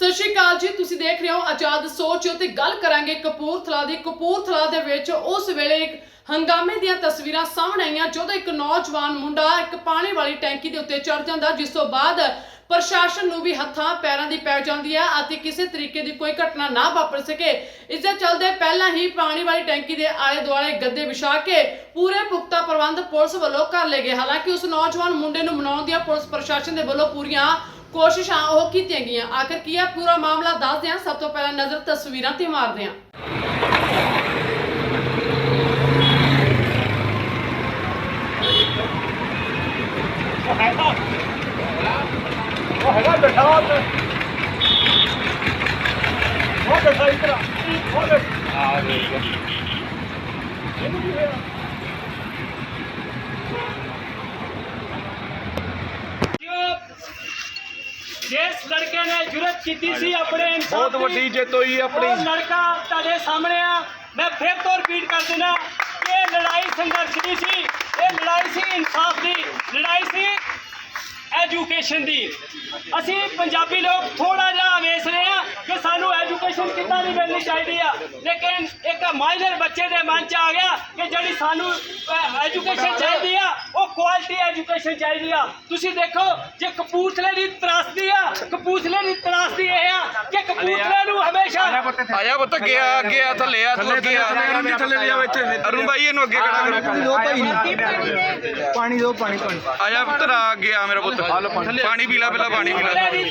ਸਤਿ ਸ਼੍ਰੀ ਅਕਾਲ ਜੀ, ਤੁਸੀਂ ਦੇਖ ਰਹੇ ਹੋ ਆਜ਼ਾਦ ਸੋਚ ਤੇ ਗੱਲ ਕਰਾਂਗੇ ਕਪੂਰਥਲਾ ਦੀ। ਕਪੂਰਥਲਾ ਦੇ ਵਿੱਚ ਉਸ ਵੇਲੇ ਇੱਕ ਹੰਗਾਮੇ ਦੀਆਂ ਤਸਵੀਰਾਂ ਸਾਹਮਣੇ ਆਈਆਂ, ਜਦੋਂ ਇੱਕ ਨੌਜਵਾਨ ਮੁੰਡਾ ਇੱਕ ਪਾਣੀ ਵਾਲੀ ਟੈਂਕੀ ਦੇ ਉੱਤੇ ਚੜ ਜਾਂਦਾ, ਜਿਸ ਤੋਂ ਬਾਅਦ ਪ੍ਰਸ਼ਾਸਨ ਨੂੰ ਵੀ ਹੱਥਾਂ ਪੈਰਾਂ ਦੀ ਪੈ ਜਾਂਦੀ ਹੈ ਅਤੇ ਕਿਸੇ ਤਰੀਕੇ ਦੀ ਕੋਈ ਘਟਨਾ ਨਾ ਵਾਪਰ ਸਕੇ। ਇਸ ਦੇ ਚਲਦੇ ਪਹਿਲਾਂ ਹੀ ਪਾਣੀ ਵਾਲੀ ਟੈਂਕੀ ਦੇ ਆਲੇ ਦੁਆਲੇ ਗੱਦੇ ਵਿਛਾ ਕੇ ਪੂਰੇ ਪੁਖਤਾ ਪ੍ਰਬੰਧ ਪੁਲਿਸ ਵੱਲੋਂ ਕਰ ਲਏ ਗਏ। ਹਾਲਾਂਕਿ ਉਸ ਨੌਜਵਾਨ ਮੁੰਡੇ ਨੂੰ ਮਨਾਉਣ ਦੀਆਂ ਪੁਲਿਸ ਪ੍ਰਸ਼ਾਸਨ ਦੇ ਵੱਲੋਂ ਪੂਰੀਆਂ ਕੋਸ਼ਿਸ਼ਾਂ ਉਹ ਕੀਤੀਆਂ ਗਈਆਂ। ਆਖਰ ਕੀ ਆ? ਪੂਰਾ ਮਾਮਲਾ ਦੱਸਦੇ ਹਾਂ ਸਭ ਤੋਂ ਪਹਿਲਾਂ ਨਜ਼ਰ ਤਸਵੀਰਾਂ ਤੇ ਮਾਰਦੇ ਹਾਂ ਉਹ ਹੈਗਾ। ਬੈਠਾ ਉੱਥੇ ਉਹ ਬੈਠਾ ਇਧਰ ਉਹ ਬੈਠਾ ਆ ਗਿਆ ਇਹਨੂੰ ਕੀ ਹੋਇਆ ਜਿਸ ਲੜਕੇ ਨੇ ਜੁਰਤ ਕੀਤੀ ਸੀ ਆਪਣੇ ਇਨਸਾਫ ਬਹੁਤ ਵੱਡੀ ਜਿੱਤ ਹੋਈ ਆਪਣੀ। ਉਹ ਲੜਕਾ ਤੁਹਾਡੇ ਸਾਹਮਣੇ ਆ। ਮੈਂ ਫਿਰ ਤੋਂ ਰਿਪੀਟ ਕਰ ਦਿੰਦਾ ਇਹ ਲੜਾਈ ਸੰਘਰਸ਼ ਦੀ ਸੀ ਇਹ ਲੜਾਈ ਸੀ ਇਨਸਾਫ ਦੀ ਲੜਾਈ ਸੀ ਐਜੂਕੇਸ਼ਨ ਦੀ। ਅਸੀਂ ਪੰਜਾਬੀ ਲੋਕ ਥੋੜਾ ਜਿਹਾ ਵੇਸ ਰਹੇ ਆ ਕਿ ਸਾਨੂੰ ਐਜੂਕੇਸ਼ਨ ਕਿੱਦਾਂ ਦੀ ਮਿਲਣੀ ਚਾਹੀਦੀ ਆ। ਲੇਕਿਨ ਇੱਕ ਮਾਈਨਰ ਬੱਚੇ ਦੇ ਮਨ ਚ ਆ ਗਿਆ ਕਿ ਜਿਹੜੀ ਸਾਨੂੰ ਐਜੂਕੇਸ਼ਨ ਚਾਹੀਦੀ ਆ, ਉਹ ਕੁਆਲਿਟੀ ਐਜੂਕੇਸ਼ਨ ਚਾਹੀਦੀ ਆ। ਤੁਸੀਂ ਦੇਖੋ, ਜੇ ਕਪੂਰਥਲੇ ਦੀ ਤਰਾਸਦੀ ਆ, ਕਪੂਰਥਲੇ ਦੀ ਤਰਾਸਦੀ ਇਹ ਆ ਕਿ ਕਪੂਰਥਲੇ ਨੂੰ ਹਮੇਸ਼ਾ ਆਇਆ ਪੁੱਤ ਗਿਆ ਗਿਆ ਥੱਲੇ ਆ ਤੂੰ ਅੱਗੇ ਆ ਥੱਲੇ ਲਿਆਓ ਇੱਥੇ ਅਰੁਣ ਭਾਈ ਇਹਨੂੰ ਅੱਗੇ ਖੜਾ ਕਰੋ। ਦੋ ਭਾਈ। ਪਾਣੀ ਦੋ ਪਾਣੀ। ਪਾਣੀ ਆਇਆ ਪੁੱਤਰ ਆ ਅੱਗੇ ਆ ਮੇਰਾ ਪੁੱਤ। ਪਾਣੀ। ਪੀ ਲੈ ਪਹਿਲਾਂ ਪਾਣੀ ਪੀ ਲੈ।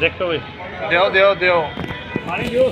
ਦੇਖੋ ਵੇ। ਦਿਓ ਦਿਓ ਦਿਓ। ਪਾਣੀ ਜੋ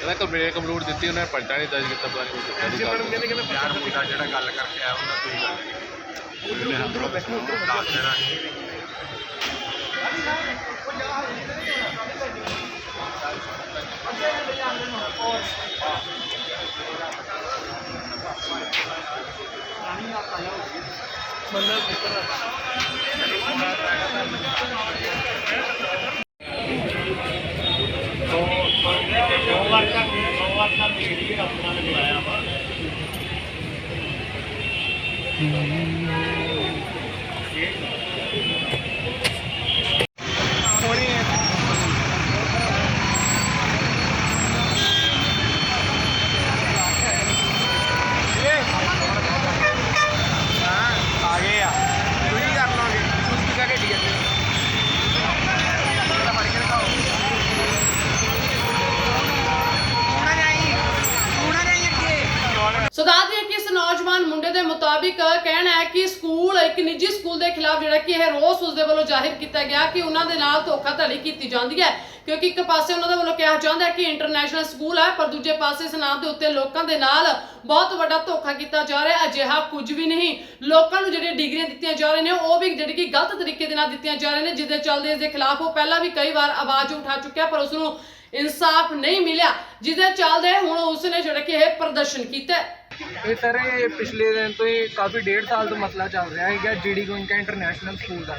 ਇਹਦਾ ਕੰਪਲੇਂਟ ਕੰਪਲੂਟ ਦਿੱਤੀ ਉਹਨੇ ਪਲਟਾ ਨਹੀਂ ਦਰਜ ਕੀਤਾ ਪਤਾ ਨਹੀਂ ਕੋਈ ਦਿੱਤਾ ਮੈਡਮ ਕਹਿੰਦੇ ਕਿ ਯਾਰ ਮੁੰਡਾ ਜਿਹੜਾ ਗੱਲ ਕਰਕੇ ਆਇਆ ਉਹਨਾਂ ਕੋਈ ਗੱਲ ਨਹੀਂ। ਉਹਨੇ ਦੱਸ ਦੇਣਾ ਵਾਰ ਤਾਂ ਦੋ ਵਾਰ ਤਾਂ ਦੇਖ ਲਈ ਡਾਕਟਰਾਂ ਨੇ ਬੁਲਾਇਆ ਵਾ ਠੀਕ ਕਿ ਸਕੂਲ, ਇੱਕ ਨਿੱਜੀ ਸਕੂਲ ਦੇ ਖਿਲਾਫ ਜਿਹੜਾ ਕਿ ਇਹ ਰੋਸ ਉਸਦੇ ਵੱਲੋਂ ਜ਼ਾਹਿਰ ਕੀਤਾ ਗਿਆ ਕਿ ਉਹਨਾਂ ਦੇ ਨਾਲ ਧੋਖਾਧੜੀ ਕੀਤੀ ਜਾਂਦੀ ਹੈ। ਕਿਉਂਕਿ ਇੱਕ ਪਾਸੇ ਉਹਨਾਂ ਦੇ ਵੱਲੋਂ ਕਿਹਾ ਜਾਂਦਾ ਹੈ ਕਿ ਇੰਟਰਨੈਸ਼ਨਲ ਸਕੂਲ ਹੈ, ਪਰ ਦੂਜੇ ਪਾਸੇ ਇਸ ਨਾਮ ਦੇ ਉੱਤੇ ਲੋਕਾਂ ਦੇ ਨਾਲ ਬਹੁਤ ਵੱਡਾ ਧੋਖਾ ਕੀਤਾ ਜਾ ਰਿਹਾ ਅਜਿਹਾ ਕੁਝ ਵੀ ਨਹੀਂ। ਲੋਕਾਂ ਨੂੰ ਜਿਹੜੀਆਂ ਡਿਗਰੀਆਂ ਦਿੱਤੀਆਂ ਜਾ ਰਹੀਆਂ ਨੇ, ਉਹ ਵੀ ਜਿਹੜੀ ਕਿ ਗਲਤ ਤਰੀਕੇ ਦੇ ਨਾਲ ਦਿੱਤੀਆਂ ਜਾ ਰਹੀਆਂ ਨੇ, ਜਿਹਦੇ ਚੱਲਦੇ ਇਸ ਦੇ ਖਿਲਾਫ ਉਹ ਪਹਿਲਾਂ ਵੀ ਕਈ ਵਾਰ ਆਵਾਜ਼ ਉਠਾ ਚੁੱਕਿਆ, ਪਰ ਉਸ ਨੂੰ ਇਨਸਾਫ ਨਹੀਂ ਮਿਲਿਆ, ਜਿਹਦੇ ਚੱਲਦੇ ਹੁਣ ਉਸ ਨੇ ਜਿਹੜਾ ਕਿ ਇਹ ਪ੍ਰਦਰਸ਼ਨ ਕੀਤਾ ਇਹ ਸਰ ਇਹ ਪਿਛਲੇ ਦਿਨ ਤੋਂ ਹੀ ਕਾਫੀ ਡੇਢ ਸਾਲ ਤੋਂ ਮਸਲਾ ਚੱਲ ਰਿਹਾ ਹੈਗਾ G D Goenka international school ਦਾ।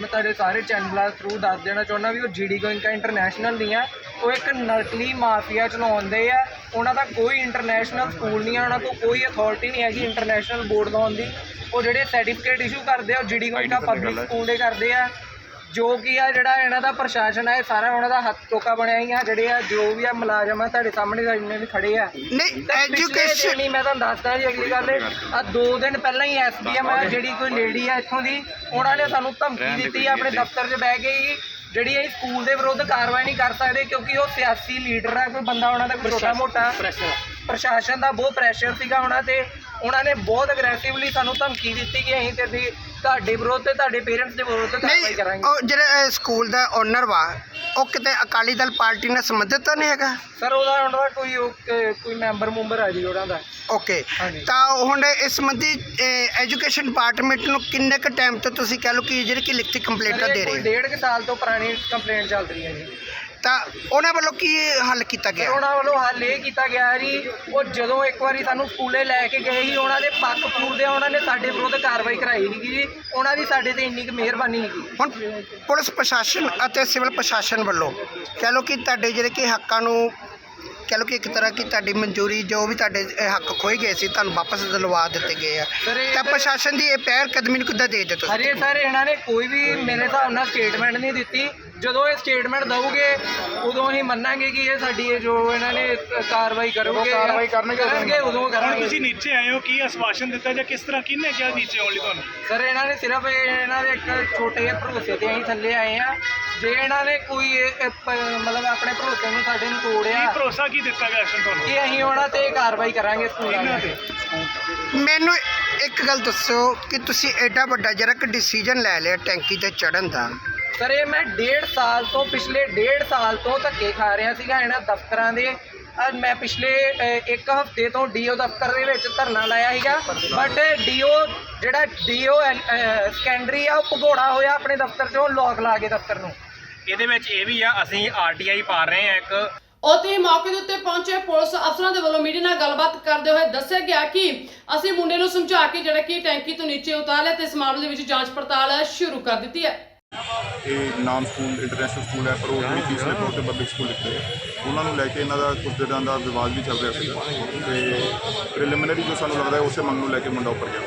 ਮੈਂ ਤੁਹਾਡੇ ਸਾਰੇ ਚੈਨਲਾਂ ਥਰੂ ਦੱਸ ਦੇਣਾ ਚਾਹੁੰਦਾ ਵੀ ਉਹ ਜੀਡੀ ਗੋਇੰਕਾ ਇੰਟਰਨੈਸ਼ਨਲ ਨਹੀਂ ਆ ਉਹ ਇੱਕ ਨਕਲੀ ਮਾਫੀਆ ਚਲਾਉਂਦੇ ਆ। ਉਹਨਾਂ ਦਾ ਕੋਈ ਇੰਟਰਨੈਸ਼ਨਲ ਸਕੂਲ ਨਹੀਂ ਆ ਉਹਨਾਂ ਕੋਲ ਕੋਈ ਅਥਾਰਟੀ ਨਹੀਂ ਹੈਗੀ ਇੰਟਰਨੈਸ਼ਨਲ ਬੋਰਡ ਲਾਉਣ ਦੀ। ਉਹ ਜਿਹੜੇ ਸਰਟੀਫਿਕੇਟ ਇਸ਼ੂ ਕਰਦੇ ਆ ਉਹ ਜੀਡੀ ਗੋਇੰਕਾ ਪਬਲਿਕ ਸਕੂਲ ਦੇ ਕਰਦੇ ਆ। ਜੋ ਕੀ ਆ ਜਿਹੜਾ ਇਹਨਾਂ ਦਾ ਪ੍ਰਸ਼ਾਸਨ ਹੈ ਇਹ ਸਾਰਾ ਉਹਨਾਂ ਦਾ ਹੱਥ ਟੋਕਾ ਬਣਿਆ ਹੀ ਆ ਜਿਹੜੇ ਆ ਜੋ ਵੀ ਆ ਮੁਲਾਜ਼ਮ ਆ ਤੁਹਾਡੇ ਸਾਹਮਣੇ ਤਾਂ ਇੰਨੇ ਵੀ ਖੜੇ ਆ। ਨਹੀਂ ਐਜੂਕੇਸ਼ਨ ਐਜੂਕੇਸ਼ਨ ਨਹੀਂ ਮੈਂ ਤੁਹਾਨੂੰ ਦੱਸਦਾ ਜੀ ਅਗਲੀ ਗੱਲ ਆ ਦੋ ਦਿਨ ਪਹਿਲਾਂ ਹੀ ਐਸਡੀਐਮ ਆ ਜਿਹੜੀ ਕੋਈ ਲੇਡੀ ਆ ਇੱਥੋਂ ਦੀ ਉਹਨਾਂ ਨੇ ਸਾਨੂੰ ਧਮਕੀ ਦਿੱਤੀ ਆ ਆਪਣੇ ਦਫ਼ਤਰ 'ਚ ਬਹਿ ਕੇ ਹੀ ਜਿਹੜੀ ਅਸੀਂ ਸਕੂਲ ਦੇ ਵਿਰੁੱਧ ਕਾਰਵਾਈ ਨਹੀਂ ਕਰ ਸਕਦੇ ਕਿਉਂਕਿ ਉਹ ਸਿਆਸੀ ਲੀਡਰ ਆ ਕੋਈ ਬੰਦਾ ਉਹਨਾਂ ਦਾ ਕੋਈ ਛੋਟਾ ਮੋਟਾ ਪ੍ਰਸ਼ਾਸਨ ਦਾ ਬਹੁਤ ਪ੍ਰੈਸ਼ਰ ਸੀਗਾ ਉਹਨਾਂ ਤੇ। ਉਹਨਾਂ ਨੇ ਬਹੁਤ ਅਗਰੈਸਿਵਲੀ ਸਾਨੂੰ ਧਮਕੀ ਦਿੱਤੀ ਕਿ ਅਸੀਂ ਤੇ ਦੀ- ਤੁਹਾਡੇ ਵਿਰੁੱਧ ਤੇ ਤੁਹਾਡੇ ਪੇਰੈਂਟਸ ਦੇ ਵਿਰੁੱਧ ਕਾਰਵਾਈ ਨਹੀਂ ਕਰਾਂਗੇ। ਉਹ ਜਿਹੜੇ ਸਕੂਲ ਦਾ ਓਨਰ ਵਾ ਉਹ ਕਿਤੇ ਅਕਾਲੀ ਦਲ ਪਾਰਟੀ ਨਾਲ ਸੰਬੰਧਿਤ ਤਾਂ ਨਹੀਂ ਹੈਗਾ? ਸਰ ਉਹਦਾ ਉਹਨਾਂ ਦਾ ਕੋਈ ਉਹ, ਅਹ, ਕੋਈ ਮੈਂਬਰ ਮੁੰਬਰ ਆ ਜੀ ਉਹਨਾਂ ਦਾ। ਓਕੇ ਹਾਂਜੀ। ਤਾਂ ਹੁਣ ਇਸ ਸੰਬੰਧੀ ਐਜੂਕੇਸ਼ਨ ਡਿਪਾਰਟਮੈਂਟ ਨੂੰ ਕਿੰਨੇ ਕੁ ਟਾਈਮ ਤੋਂ ਤੁਸੀਂ ਕਹਿ ਲਓ ਕਿ ਜਿਹੜੀ ਕਿ ਲਿਖਤੀ ਕੰਪਲੇਂਟਾਂ ਦੇ ਕੋਈ ਰਹੇ ਹੋ? ਡੇਢ ਕੁ ਸਾਲ ਤੋਂ ਪੁਰਾਣੀ ਕੰਪਲੇਂਟ ਚੱਲ ਰਹੀ ਹੈ ਜੀ। ਤਾਂ ਉਹਨਾਂ ਵੱਲੋਂ ਕੀ ਹੱਲ ਕੀਤਾ ਗਿਆ? ਉਹਨਾਂ ਵੱਲੋਂ ਹੱਲ ਇਹ ਕੀਤਾ ਗਿਆ ਜੀ ਉਹ ਜਦੋਂ ਇੱਕ ਵਾਰੀ ਸਾਨੂੰ ਸਕੂਲੇ ਲੈ ਕੇ ਗਏ ਸੀ ਉਹਨਾਂ ਦੇ ਪੱਖ ਪੂਰਦੇ ਉਹਨਾਂ ਨੇ ਸਾਡੇ ਵਿਰੁੱਧ ਕਾਰਵਾਈ ਕਰਾਈ ਸੀਗੀ ਜੀ ਉਹਨਾਂ ਦੀ ਸਾਡੇ ਤੇ ਇੰਨੀ ਕੁ ਮਿਹਰਬਾਨੀ ਸੀਗੀ। ਹੁਣ ਪੁਲਿਸ ਪ੍ਰਸ਼ਾਸਨ ਅਤੇ ਸਿਵਲ ਪ੍ਰਸ਼ਾਸਨ ਵੱਲੋਂ ਕਹਿ ਲਓ ਕਿ ਤੁਹਾਡੇ ਜਿਹੜੇ ਕਿ ਹੱਕਾਂ ਨੂੰ ਕਹਿ ਲਓ ਕਿ ਇੱਕ ਤਰ੍ਹਾਂ ਕੀ ਤੁਹਾਡੀ ਮਨਜ਼ੂਰੀ ਜੋ ਵੀ ਤੁਹਾਡੇ ਹੱਕ ਖੋਏ ਗਏ ਸੀ ਤੁਹਾਨੂੰ ਵਾਪਸ ਦਿਲਵਾ ਦਿੱਤੇ ਗਏ ਆ। ਸਰ, ਇਹ ਤਾਂ ਤਾਂ- ਪ੍ਰਸ਼ਾਸਨ ਦੀ ਇਹ ਪਹਿਲ ਕਦਮੀ ਨੂੰ ਕਿੱਦਾਂ ਦੇਖਦੇ ਤੁਸੀਂ? ਹਰੇ ਸਰ ਇਹਨਾਂ ਨੇ ਕੋਈ ਵੀ ਮੇਰੇ ਹਿਸਾਬ ਨਾਲ ਸਟੇਟਮੈਂਟ ਨਹੀਂ ਦਿੱਤੀ। ਜਦੋਂ ਇਹ ਸਟੇਟਮੈਂਟ ਦਊਗੇ ਉਦੋਂ ਹੀ ਮੰਨਾਂਗੇ ਕਿ ਇਹ ਸਾਡੀ ਇਹ ਜੋ ਇਹਨਾਂ ਨੇ ਕਾਰਵਾਈ ਕਰੋਗੇ ਕਾਰਵਾਈ ਕਰਨਗੇ ਉਦੋਂ ਕਰਾਂਗੇ। ਤੁਸੀਂ ਨੀਚੇ ਆਏ ਹੋ ਕੀ ਆਸ਼ਵਾਸਨ ਦਿੱਤਾ ਜਾਂ ਕਿਸ ਤਰ੍ਹਾਂ ਕਿਹਨੇ ਕਿਹਾ ਨੀਚੇ ਆਉਣ ਲਈ ਤੁਹਾਨੂੰ? ਸਰ ਇਹਨਾਂ ਨੇ ਸਿਰਫ ਇਹ- ਇਹਨਾਂ ਦੇ ਇੱਕ ਛੋਟੇ ਜਿਹੇ ਭਰੋਸੇ ਤੇ ਅਸੀਂ ਥੱਲੇ ਆਏ ਆ ਜੇ ਇਹਨਾਂ ਨੇ ਕੋਈ ਇਹ- ਇਹ ਪ- ਮਤਲਬ ਆਪਣੇ ਭਰੋਸੇ ਨੂੰ ਸਾਡੇ ਨੂੰ ਤੋੜਿਆ ਕੀ ਭਰੋਸਾ ਕੀ ਦਿੱਤਾ ਗਿਆ ਐਕਸ਼ਨ ਤੁਹਾਨੂੰ? ਕਿ ਅਸੀਂ ਉਹਨਾਂ ਤੇ ਕਾਰਵਾਈ ਕਰਾਂਗੇ ਸਕੂਲਾਂ ਇਹਨਾਂ ਦੇ ਤੇ। ਮੈਨੂੰ ਇੱਕ ਗੱਲ ਦੱਸੋ ਕਿ ਤੁਸੀਂ ਐਡਾ ਵੱਡਾ ਜਿਹੜਾ ਕਿ ਡਿਸੀਜਨ ਲੈ ਲਿਆ ਟੈਂਕੀ ਤੇ ਚੜਨ ਦਾ। ਸਰ ਇਹ ਮੈਂ ਡੇਢ ਸਾਲ ਤੋਂ ਪਿਛਲੇ ਡੇਢ ਸਾਲ ਤੋਂ ਧੱਕੇ ਖਾ ਰਿਹਾ ਸੀਗਾ ਇਹਨਾਂ ਦਫ਼ਤਰਾਂ ਦੇ। ਅੱਜ ਮੈਂ ਪਿਛਲੇ ਇੱਕ ਹਫ਼ਤੇ ਤੋਂ ਡੀਓ ਦਫ਼ਤਰ ਦੇ ਵਿੱਚ ਧਰਨਾ ਲਾਇਆ ਸੀਗਾ। ਬਟ ਡੀਓ ਜਿਹੜਾ ਡੀਓ ਸੈਕੰਡਰੀ ਆ ਉਹ ਭਗੌੜਾ ਹੋਇਆ ਆਪਣੇ ਦਫ਼ਤਰ 'ਚੋਂ ਲੋਕ ਲਾ ਕੇ ਦਫ਼ਤਰ ਨੂੰ। ਇਹਦੇ ਵਿੱਚ ਇਹ ਵੀ ਆ ਅਸੀਂ ਆਰਟੀਆਈ ਪਾ ਰਹੇ ਆ ਇੱਕ। ਉੱਥੇ ਮੌਕੇ ਦੇ ਉੱਤੇ ਪਹੁੰਚੇ ਪੁਲਿਸ ਅਫਸਰਾਂ ਦੇ ਵੱਲੋਂ ਮੀਡੀਆ ਨਾਲ ਗੱਲਬਾਤ ਕਰਦੇ ਹੋਏ ਦੱਸਿਆ ਗਿਆ ਕਿ ਅਸੀਂ ਮੁੰਡੇ ਨੂੰ ਸਮਝਾ ਕੇ ਜਿਹੜਾ ਕਿ ਟੈਂਕੀ ਤੋਂ ਨੀਚੇ ਉਤਾਰ ਲਿਆ ਤੇ ਇਸ ਮਾਮਲੇ ਦੇ ਵਿੱਚ ਜਾਂਚ ਪੜਤਾਲ ਸ਼ੁਰੂ ਕਰ ਦਿੱਤੀ ਹੈ। ਇਹ ਨਾਮ ਸਕੂਲ ਇੰਟਰਨੈਸ਼ਨਲ ਸਕੂਲ ਹੈ ਪਰ ਉਹ ਜਿਹੜੀ ਫੀਸ ਤੌਰ ਤੇ ਪਬਲਿਕ ਸਕੂਲ ਲਿਖਦੇ ਆ। ਉਹਨਾਂ ਨੂੰ ਲੈ ਕੇ ਇਹਨਾਂ ਦਾ ਕੁਝ ਦਿਨਾਂ ਦਾ ਵਿਵਾਦ ਵੀ ਚੱਲ ਰਿਹਾ ਸੀ। ਤੇ ਪ੍ਰੀਲਿਮਿਨਰੀ ਜੋ ਸਾਨੂੰ ਲੱਗਦਾ ਹੈ ਉਸੇ ਮੰਗ ਨੂੰ ਲੈ ਕੇ ਮੁੰਡਾ ਉੱਪਰ ਗਿਆ।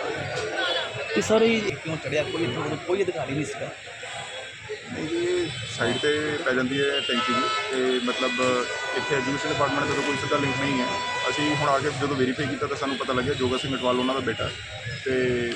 ਕਿ ਸਰ ਇਹ ਕਿਉਂ ਚੜਿਆ? ਕੋਈ ਇੱਥੇ ਕੋਲ ਕੋਈ ਅਧਿਕਾਰੀ ਨਹੀਂ ਸੀਗਾ? ਨਹੀਂ ਜੀ ਇਹ ਸਾਈਡ ਤੇ ਪੈ ਜਾਂਦੀ ਹੈ ਟੈਂਕੀ ਦੀ। ਤੇ ਮਤਲਬ ਇੱਥੇ ਐਜੂਕੇਸ਼ਨ ਡਿਪਾਰਟਮੈਂਟ ਦਾ ਕੋਈ ਸਿੱਧਾ ਲਿੰਕ ਨਹੀਂ ਹੈ। ਅਸੀਂ ਹੁਣ ਆ ਕੇ ਜਦੋਂ ਵੈਰੀਫਾਈ ਕੀਤਾ ਤਾਂ ਸਾਨੂੰ ਪਤਾ ਲੱਗਿਆ ਜੋਗਾ ਸਿੰਘ ਅਟਵਾਲ ਉਹਨਾਂ ਦਾ ਬੇਟਾ। ਤੇ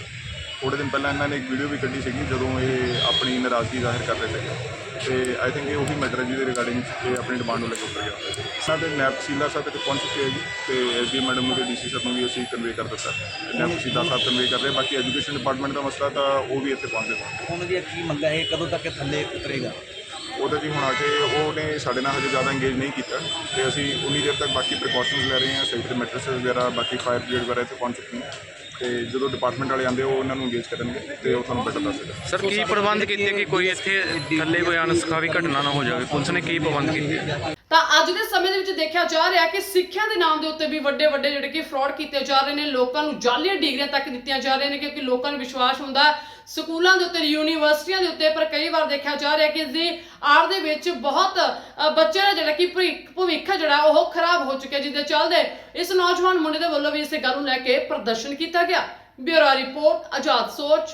ਥੋੜੇ ਦਿਨ ਪਹਿਲਾਂ ਇਹਨਾਂ ਨੇ ਇੱਕ ਵੀਡੀਓ ਵੀ ਕੱਢੀ ਸੀਗੀ ਜਦੋਂ ਇਹ ਆਪਣੀ ਨਾਰਾਜ਼ਗੀ ਜ਼ਾਹਿਰ ਕਰ ਰਹੇ ਸੀਗੇ। ਤੇ ਆਈ ਥਿੰਕ ਇਹ ਉਹੀ ਮੈਟਰ ਹੈ ਜਿਹਦੇ ਰਿਗਾਰਡਿੰਗ ਇਹ ਆਪਣੀ ਡਿਮਾਂਡ ਨੂੰ ਲੈ ਕੇ ਉੱਪਰ ਗਿਆ। ਦੇ ਨੈਬ ਤਹਿਸੀਲਦਾਰ ਸਾਹਿਬ ਤੱਕ ਪਹੁੰਚ ਚੁੱਕੇ ਹੈ ਜੀ ਤੇ ਐਸਡੀ ਮੈਡਮ ਨੂੰ ਤੇ ਡੀਸੀ ਸਾਹਿਬ ਨੂੰ ਵੀ ਅਸੀਂ ਕਨਵੇ ਕਰ ਦਿੱਤਾ। ਨੈਬ ਤਹਿਸੀਲਦਾਰ ਸਾਹਿਬ ਕਨਵੇ ਕਰ ਰਹੇ ਬਾਕੀ ਐਜੂਕੇਸ਼ਨ ਡਿਪਾਰਟਮੈਂਟ ਦਾ ਮਸਲਾ ਤਾਂ ਉਹ ਵੀ ਇੱਥੇ ਪਹੁੰਚਦੇ ਪਹੁੰਚਦੇ ਉਹਨਾਂ ਦੀ ਕੀ ਮੰਗ ਹੈ ਇਹ ਕਦੋਂ ਤੱਕ ਇਹ ਥੱਲੇ ਉਤਰੇਗਾ? ਉਹਦਾ ਜੀ ਹੁਣ ਆ ਕੇ ਉਹਨੇ ਸਾਡੇ ਨਾਲ ਹਜੇ ਜ਼ਿਆਦਾ ਇੰਗੇਜ ਨਹੀਂ ਕੀਤਾ। ਤੇ ਅਸੀਂ ਉਨੀ ਦੇਰ ਤੱਕ ਬਾਕੀ ਪ੍ਰੀਕਾਸ਼ਨਸ ਲੈ ਰਹੇ ਹਾਂ ਤੇ ਮੈਟਰਸ ਵਗੈਰਾ ਬਾਕੀ ਫਾਇਰ ਬ੍ਰਿਗੇਡ ਵਗੈਰਾ ਇੱਥੇ ਪਹੁੰਚ ਚੁੱਕੀ ਹੈ ਤੇ ਜਦੋਂ ਡਿਪਾਰਟਮੈਂਟ ਵਾਲੇ ਆਉਂਦੇ, ਉਹ ਉਹਨਾਂ ਨੂੰ ਇੰਗੇਜ ਕਰਨਗੇ ਤੇ ਉਹ ਤੁਹਾਨੂੰ ਬੈਟਰ ਦੱਸ ਦੇਗਾ ਸਰ ਕੀ ਪ੍ਰਬੰਧ ਕੀਤੇ ਕਿ ਕੋਈ ਇੱਥੇ ਥੱਲੇ ਕੋਈ ਅਨਸਖਾਵੀ ਘਟਨਾ ਨਾ ਹੋ ਜਾਵੇ? ਪੁਲਿਸ ਨੇ ਕੀ ਪ੍ਰਬੰਧ ਕੀਤੇ? ਤਾਂ ਅੱਜ ਦੇ ਸਮੇਂ ਦੇ ਵਿੱਚ ਦੇਖਿਆ ਜਾ ਰਿਹਾ ਕਿ ਸਿੱਖਿਆ ਦੇ ਨਾਮ ਦੇ ਉੱਤੇ ਵੀ ਵੱਡੇ ਵੱਡੇ ਜਿਹੜੇ ਕਿ ਫਰਾਡ ਕੀਤੇ ਜਾ ਰਹੇ ਨੇ, ਲੋਕਾਂ ਨੂੰ ਜਾਲੀਆਂ ਡਿਗਰੀਆਂ ਤੱਕ ਦਿੱਤੀਆਂ ਜਾ ਰਹੀਆਂ ਨੇ ਕਿਉਂਕਿ ਲੋਕਾਂ ਨੂੰ ਵਿਸ਼ਵਾਸ ਹੁੰਦਾ ਸਕੂਲਾਂ ਦੇ ਉੱਤੇ, ਯੂਨੀਵਰਸਿਟੀਆਂ ਦੇ ਉੱਤੇ, ਪਰ ਕਈ ਵਾਰ ਦੇਖਿਆ ਜਾ ਰਿਹਾ ਕਿ ਇਸ ਦੀ ਆੜ ਦੇ ਵਿੱਚ ਬਹੁਤ ਬੱਚਿਆਂ ਦਾ ਜਿਹੜਾ ਕਿ ਭਵਿੱਖ ਭਵਿੱਖ ਜਿਹੜਾ, ਉਹ ਖਰਾਬ ਹੋ ਚੁੱਕਿਆ ਜਿਸ ਦੇ ਚੱਲਦੇ ਇਸ ਨੌਜਵਾਨ ਮੁੰਡੇ ਦੇ ਵੱਲੋਂ ਵੀ ਇਸੇ ਗੱਲ ਨੂੰ ਲੈ ਕੇ ਪ੍ਰਦਰਸ਼ਨ ਕੀਤਾ ਗਿਆ। ਬਿਊਰੋ ਰਿਪੋਰਟ, ਆਜ਼ਾਦ ਸੋਚ।